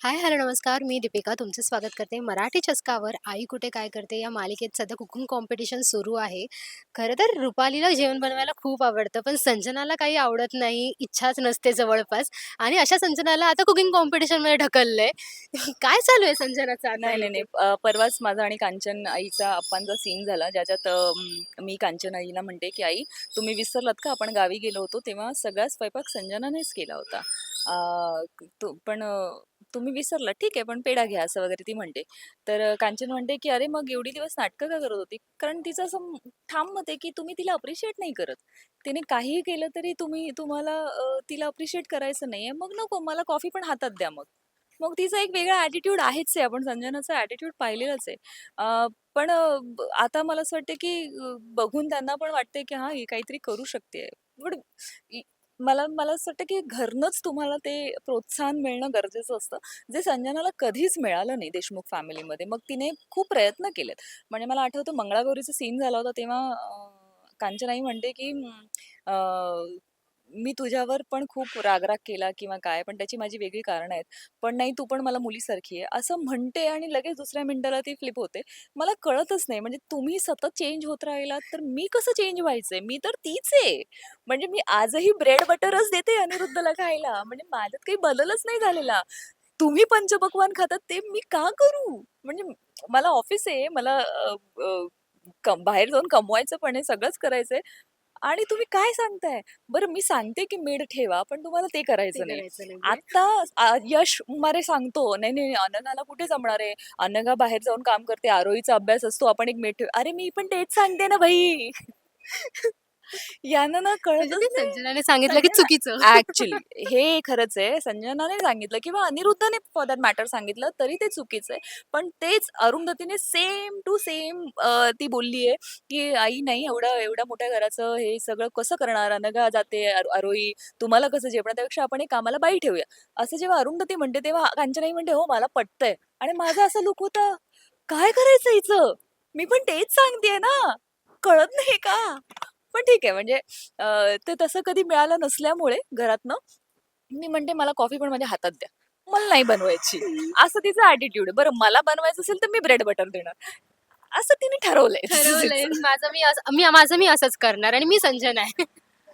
Hi hello नमस्कार. मी दीपिका तुमचं स्वागत करते. मराठी चस्कावर आई कुठे काय करते या मालिकेत सध्या कुकिंग कॉम्पिटिशन सुरू आहे. खरं तर रुपालीला जेवण बनवायला खूप आवडतं पण संजनाला काही आवडत नाही इच्छाच नसते जवळपास. आणि अशा संजनाला आता कुकिंग कॉम्पिटिशनमध्ये ढकललंय. काय चालू आहे संजनाचं नाही नाही नाही. परवाच माझा आणि कांचन आईचा अप्पांचा सीन झाला ज्याच्यात मी कांचन आईला म्हणते की आई तुम्ही विसरलात का? आपण गावी गेलो होतो तेव्हा सगळा स्वयंपाक संजनानेच केला होता. पण तुम्ही विसरला. ठीक आहे पण पेढा घ्या असं वगैरे ती म्हणते. तर कांचन म्हणते की अरे मग एवढी दिवस नाटकं का करत होती? कारण तिचं असं ठाम मत आहे की तुम्ही तिला अप्रिशिएट नाही करत. तिने काहीही केलं तरी तुम्ही तुम्हाला तिला अप्रिशिएट करायचं नाही आहे मग नको मला कॉफी पण हातात द्या मग. मग तिचा एक वेगळा ॲटिट्यूड आहेच आहे. आपण संजनाचा ॲटिट्यूड पाहिलेलाच आहे. पण आता मला असं वाटतं की बघून त्यांना पण वाटते की हा ही काहीतरी करू शकते. बट मला मला असं वाटतं की घरनंच तुम्हाला ते प्रोत्साहन मिळणं गरजेचं असतं. जे संजनाला कधीच मिळालं नाही देशमुख फॅमिलीमध्ये मग तिने खूप प्रयत्न केलेत. म्हणजे मला आठवतं मंगळागौरीचा सीन झाला होता तेव्हा कांचनाई म्हणते की मी तुझ्यावर पण खूप रागराग केला किंवा काय पण त्याची माझी वेगळी कारणं आहेत. पण नाही तू पण मला मुलीसारखी आहे. असं म्हणते आणि लगेच दुसऱ्या मिनिटाला ती फ्लिप होते. मला कळतच नाही. म्हणजे तुम्ही सतत चेंज होत राहिलात तर मी कसं चेंज व्हायचंय? मी तर तीच आहे. म्हणजे मी आजही ब्रेड बटरच देते अनिरुद्धला खायला. म्हणजे माझ्यात काही बदलच नाही झालेला. तुम्ही पंचपक्वान खातात ते मी का करू? म्हणजे मला ऑफिस आहे. मला अ, अ, कम- बाहेर जाऊन कमवायचं पण आहे सगळंच करायचंय. आणि तुम्ही काय सांगताय? बरं मी सांगते की मेड ठेवा पण तुम्हाला ते करायचं नाही. आता आ, यश मारे सांगतो नाही नाही अनघाला कुठे जमणार आहे? अनघा बाहेर जाऊन काम करते आरोहीचा अभ्यास असतो आपण एक मेड ठेव. अरे मी पण तेच सांगते ना भाई. यांना ना म्हणजे कळतच ते नाही. संजनाने सांगितलं की चुकीचं. ऍक्च्युली हे खरंच आहे. संजनाने सांगितलं किंवा अनिरुद्धने फॉर दॅट मॅटर सांगितलं तरी ते चुकीचं आहे. पण तेच अरुंधतीने सेम टू सेम ती बोलली आहे की आई नाही एवढं एवढ्या मोठ्या घराचं हे सगळं कसं करणार? अनघा जाते आरो- आरोही तुम्हाला कसं जेवण? त्यापेक्षा आपण एक कामाला बाई ठेवूया. असं जेव्हा अरुंधती म्हणते तेव्हा कांचनाई म्हणते हो मला पटतंय. आणि माझं असं लुक होतं काय करायचं हिचं? मी पण तेच सांगतेय ना. कळत नाही का? पण ठीक आहे. म्हणजे ते तसं कधी मिळालं नसल्यामुळे घरातनं मी म्हणते मला कॉफी पण माझ्या हातात द्या. मला नाही बनवायची. असं तिचं ॲटिट्यूड बरं मला बनवायचं असेल तर मी ब्रेड बटर देणार. असं तिने ठरवलंय. माझं मी माझं मी असंच करणार आणि मी संजना आहे.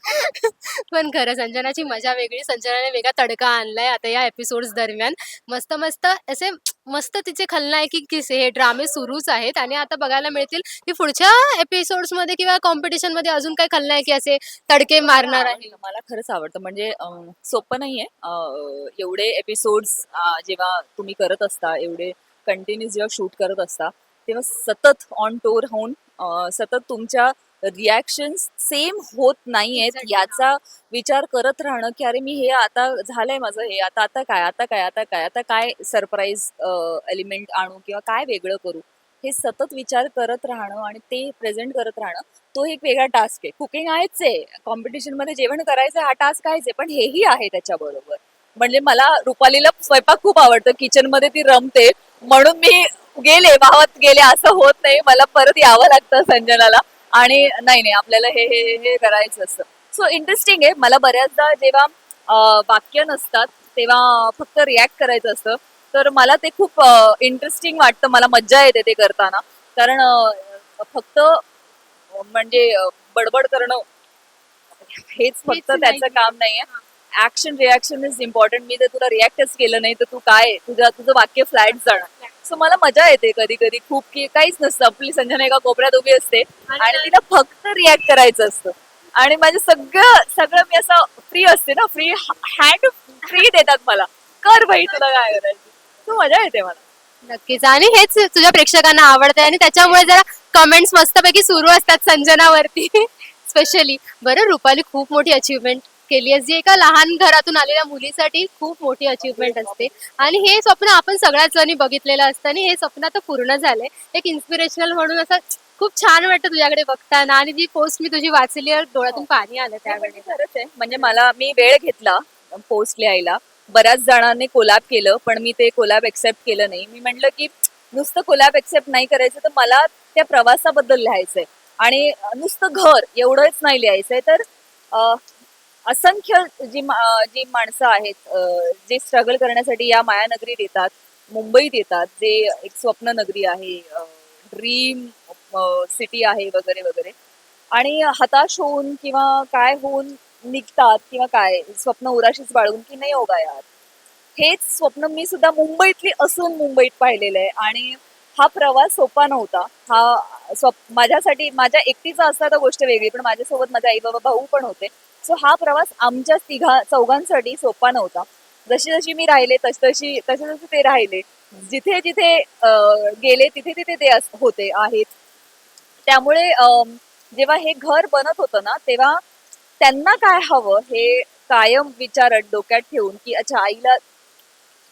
पण खरं संजनाची मजा वेगळी. संजनाने वेगळा तडका आणलाय आता या एपिसोड्स दरम्यान. मस्त मस्त असे मस्त तिचे खलनायकी किस्से हे ड्रामे सुरूच आहेत आणि आता बघायला मिळतील की पुढच्या एपिसोड्समध्ये किंवा कॉम्पिटिशनमध्ये अजून काय खलनायकी असे तडके मारणार आहे मला खरंच आवडतं. म्हणजे अं, सोपं नाहीये. अं, एवढे एपिसोड्स जेव्हा तुम्ही करत असता एवढे कंटिन्यूस जेव्हा शूट करत असता तेव्हा सतत ऑन टोर होऊन अं, सतत तुमच्या रिॲक्शन्स सेम होत नाहीयेत Exactly. याचा विचार करत राहणं की अरे मी हे आता झालंय माझं हे आता आता काय आता काय आता काय आता काय सरप्राईज एलिमेंट आणू किंवा काय वेगळं करू? हे सतत विचार करत राहणं आणि ते प्रेझेंट करत राहणं तो एक वेगळा टास्क आहे. कुकिंग आहेच आहे. कॉम्पिटिशनमध्ये जेवण करायचं हा टास्क आहेच आहे. पण हेही आहे त्याच्याबरोबर म्हणजे मला रुपालीला स्वयंपाक खूप आवडतं. किचनमध्ये ती रमते. म्हणून मी गेले वाहत गेले. असं होत नाही. मला परत यावं लागतं संजनाला. आणि नाही नाही आपल्याला हे हे हे- करायचं असतं. सो इंटरेस्टिंग आहे. मला बऱ्याचदा जेव्हा वाक्य नसतात तेव्हा फक्त रिॲक्ट करायचं असतं. तर मला ते खूप इंटरेस्टिंग वाटतं. मला मज्जा येते ते करताना. कारण फक्त म्हणजे बडबड करणं हेच फक्त. त्याचं काम नाहीये. ऍक्शन रिॲक्शन इज इम्पॉर्टंट मी तर तुला रिॲक्टच केलं नाही तर तू काय? तुझं तुझं वाक्य फ्लॅट जाणार. सो मला मजा येते कधी कधी. खूप की काहीच नसतं. आपली संजना एका कोपऱ्यात उभी असते आणि तिला फक्त रिॲक्ट करायचं असतं. आणि माझं सगळं सगळं मी असं फ्री असते ना. फ्री हँड फ्री देतात मला. कर बाई तुला काय करायचं? तू मजा येते मला. नक्कीच. आणि हेच तुझ्या प्रेक्षकांना आवडते आणि त्याच्यामुळे जरा कमेंट्स मस्तपैकी सुरू असतात संजनावरती स्पेशली बरं रुपाली खूप मोठी अचीवमेंट केली आहे. जी एका लहान घरातून आलेल्या मुलीसाठी खूप मोठी अचीवमेंट असते. आणि हे स्वप्न आपण सगळ्याच जणी बघितलेलं असतं आणि हे स्वप्न आता पूर्ण झालंय. एक इन्स्पिरेशनल म्हणून असं खूप छान वाटतं तुझ्याकडे बघताना आणि जी पोस्ट मी तुझी वाचली आहे, डोळ्यातून पाणी आलं त्यावेळी. खरंच आहे. म्हणजे मला मी वेळ घेतला पोस्ट लिहायला. बऱ्याच जणांनी कोलॅब केलं पण मी ते कोलॅब एक्सेप्ट केलं नाही. मी म्हटलं की नुसतं कोलॅब एक्सेप्ट नाही करायचं तर मला त्या प्रवासाबद्दल लिहायचंय. आणि नुसतं घर एवढंच नाही लिहायचंय. तर असंख्य जी जी माणसं आहेत जे स्ट्रगल करण्यासाठी या मायानगरीत येतात मुंबईत येतात जे एक स्वप्न नगरी आहे ड्रीम सिटी आहे वगैरे वगैरे. आणि हताश होऊन किंवा काय होऊन निघतात किंवा काय स्वप्न उराशीच बाळगून की नाही होगा यार. हेच स्वप्न मी सुद्धा मुंबईतली असून मुंबईत पाहिलेलं आहे. आणि हा प्रवास सोपा नव्हता. हा स्वप माझ्यासाठी माझ्या एकटीचा असता तर गोष्ट वेगळी पण माझ्यासोबत माझे आई बाबा भाऊ पण होते. सो हा प्रवास आमच्या तिघा चौघांसाठी सोपा नव्हता. जशी जशी मी राहिले तशी तशी तसे तसे ते राहिले. जिथे जिथे गेले तिथे तिथे ते होते आहेत. त्यामुळे अं, जेव्हा हे घर बनत होतं ना तेव्हा त्यांना काय हवं हे कायम विचारत डोक्यात ठेवून की अच्छा आईला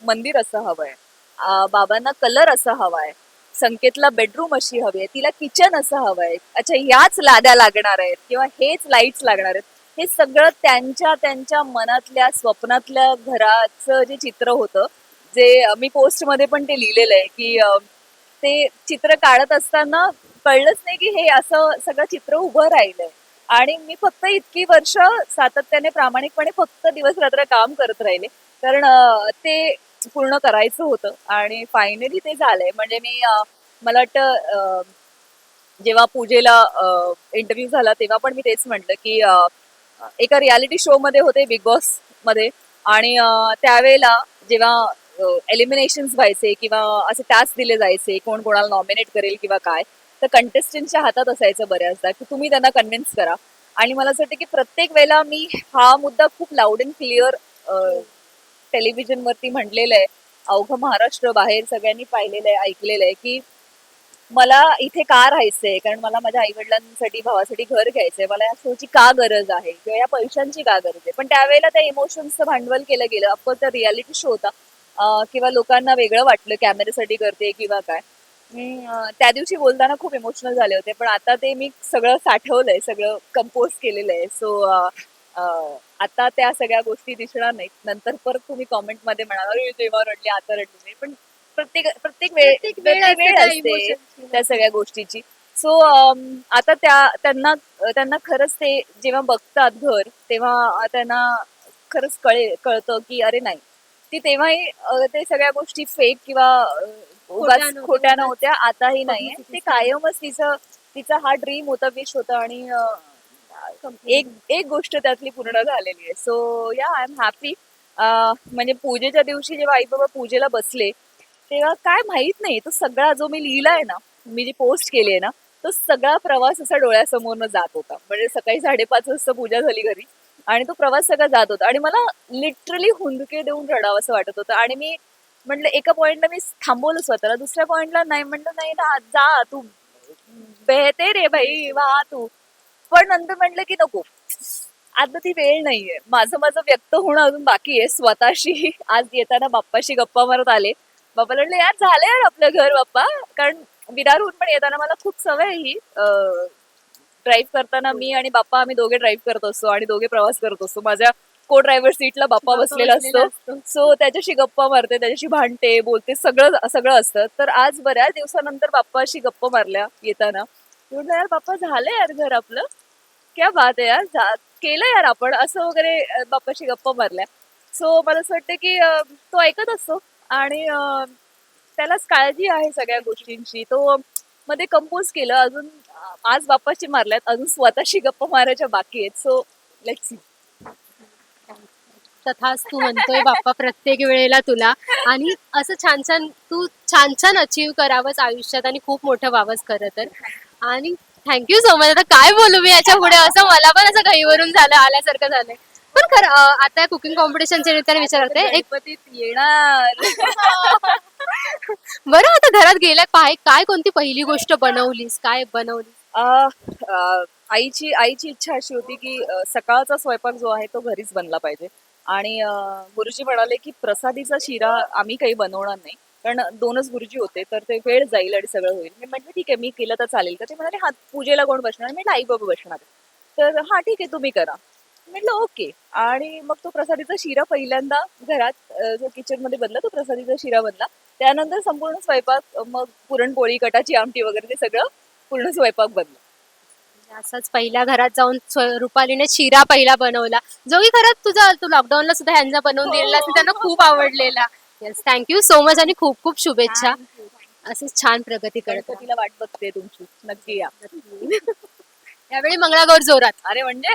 मंदिर असं हवंय. बाबांना कलर असा हवाय. संकेतला बेडरूम अशी हवी आहे. तिला किचन असं हवंय. अच्छा ह्याच लाद्या लागणार आहेत किंवा हेच लाईट्स लागणार आहेत. हे सगळं त्यांच्या त्यांच्या मनातल्या स्वप्नातल्या घराचं जे चित्र होतं जे मी पोस्टमध्ये पण ते लिहिलेलं आहे की ते चित्र काढत असताना कळलंच नाही की हे असं सगळं चित्र उभं राहिलंय. आणि मी फक्त इतकी वर्ष सातत्याने प्रामाणिकपणे फक्त दिवस रात्र काम करत राहिले. कारण ते पूर्ण करायचं होतं आणि फायनली ते झालंय. म्हणजे मी मला वाटतं जेव्हा पूजेला इंटरव्ह्यू झाला तेव्हा पण मी तेच म्हटलं की एका रियालिटी शो मध्ये होते बिग बॉसमध्ये. आणि त्यावेळेला जेव्हा एलिमिनेशन व्हायचे किंवा असे टास्क दिले जायचे कोण कोणाला नॉमिनेट करेल किंवा काय तर कंटेस्टंटच्या हातात असायचं बऱ्याचदा की तुम्ही त्यांना कन्व्हिन्स करा. आणि मला असं वाटतं की प्रत्येक वेळेला मी हा मुद्दा खूप लाऊड अँड क्लिअर टेलिव्हिजन वरती म्हटलेलं आहे. अवघं महाराष्ट्र बाहेर सगळ्यांनी पाहिलेलं आहे ऐकलेलं आहे की मला इथे का राहायचंय? कारण मला माझ्या आई वडिलांसाठी भावासाठी घर घ्यायचंय. मला या शोची का गरज आहे? किंवा या पैशांची का गरज आहे? पण त्यावेळेला त्या इमोशन्सचं भांडवल केलं गेलं. अफकोर्स त्या रियालिटी शो होता. किंवा लोकांना वेगळं वाटलं कॅमेऱ्यासाठी करते किंवा काय. मी, त्या दिवशी बोलताना खूप इमोशनल झाले होते. पण आता ते मी सगळं साठवलंय सगळं कंपोज केलेलं आहे. सो आता त्या सगळ्या गोष्टी दिसणार नाहीत. नंतर परत तुम्ही कॉमेंटमध्ये म्हणाल तेव्हा रडली आता रडली नाही. पण प्रत्येक प्रत्येक वेळ प्रत्येक वेळ प्रत्येक असते त्या असते emotions ची. त्या सगळ्या गोष्टीची. सो आता त्या त्यांना त्यांना खरंच ते जेव्हा बघतात घर तेव्हा त्यांना खरंच कळे कळतं की अरे नाही. ती तेव्हाही अं, ते सगळ्या गोष्टी फेक किंवा अं, उगाच नव्हत्या, खोट्या नव्हत्या. आताही नाहीये ते. कायमच तिचं तिचा हा ड्रीम होता विश होता आणि अं, एक एक गोष्ट त्यातली पूर्ण झालेली आहे. सो या आय एम हॅपी म्हणजे पूजेच्या दिवशी जेव्हा आई बाबा पूजेला बसले तेव्हा काय माहीत नाही. तो सगळा जो मी लिहिलाय ना मी जी पोस्ट केली आहे ना तो सगळा प्रवास असा डोळ्यासमोरनं जात होता. म्हणजे सकाळी साडेपाच वाजता पूजा झाली घरी आणि तो प्रवास सगळा जात होता. आणि मला लिटरली हुंदके देऊन रडावं असं वाटत होतं. आणि मी म्हटलं एका पॉइंटला मी थांबवलं स्वतःला. दुसऱ्या पॉइंटला नाही. म्हणलं नाही ना जा तू. बेहते रे भाई वा तू. पण नंतर म्हटलं की नको. आता ती वेळ नाहीये. माझं माझं व्यक्त होणं अजून बाकी आहे. स्वतःशी आज येताना बाप्पाशी गप्पा मारत आले. बाप्पाला म्हटलं यार झालं यार आपलं घर बाप्पा. कारण विरारहून पण येताना मला खूप सवय ही. ड्राईव्ह करताना मी आणि बाप्पा आम्ही दोघे ड्राईव्ह करत असतो आणि दोघे प्रवास करत असतो. माझ्या को ड्रायव्हर सीटला बाप्पा बसलेला असतो. सो त्याच्याशी गप्पा मारते त्याच्याशी भांडते बोलते सगळं सगळं असतं. तर आज बऱ्याच दिवसानंतर बाप्पाशी गप्पा मारल्या येताना. मी म्हटलं यार बाप्पा झालं यार घर आपलं? क्या बात आहे यार केलं यार आपण. असं वगैरे बाप्पाशी गप्पा मारल्या. सो मला असं वाटतं की तो ऐकत असतो. आणि त्यालाच काळजी आहे सगळ्या गोष्टींची. तो मध्ये कंपोज केलं अजून आज बाप्पाशी मारल्यात अजून स्वतःशी गप्पा मारायच्या बाकी आहेत. सो लेट्स सी तथाच तू म्हणतोय बाप्पा प्रत्येक वेळेला तुला. आणि असं छान छान तू छान छान अचीव करावंच आयुष्यात आणि खूप मोठं व्हावंच खरं तर. आणि थँक्यू सो मच आता काय बोलू मी याच्यापुढे? असं मला पण असं घाईवरून झालं आल्यासारखं झालंय. खरं आता कुकिंग कॉम्पिटिशनच्या निमित्ताने विचारते एक गणपतीत येणार. बरं आता घरात गेल्या काय काय कोणती पहिली गोष्ट बनवलीस? काय अ, अ, आईची आईची इच्छा अशी होती की अ, सकाळचा स्वयंपाक जो आहे तो घरीच बनला पाहिजे. आणि अ, गुरुजी म्हणाले की प्रसादीचा शिरा आम्ही काही बनवणार नाही. कारण दोनच गुरुजी होते तर ते वेळ जाईल आणि सगळं होईल. मी म्हटलं ठीक आहे मी केलं तर चालेल. का ते म्हणाले हा पूजेला कोण बसणार? मी म्हटलं आई बाबा बसणार. तर हा ठीक आहे तुम्ही करा. म्हटलं ओके. आणि मग तो प्रसादीचा शिरा पहिल्यांदा घरात जो किचनमध्ये बनला तो प्रसादीचा शिरा बनला. त्यानंतर संपूर्ण स्वयंपाक मग पुरणपोळी कटाची आमटी वगैरे ते सगळं पूर्ण स्वयंपाक बनला. असंच पहिल्या घरात जाऊन रुपालीने शिरा पहिला बनवला. जो की खरंच तुझा तू लॉकडाऊनला सुद्धा ह्यांचा बनवून दिलेला असेल त्यांना खूप आवडलेला. येस थँक्यू सो मच आणि खूप खूप शुभेच्छा. अशीच छान प्रगती करत. गणपतीला वाट बघते तुमची. नक्की या. यावेळी मंगळागौर जोरात. अरे म्हणजे?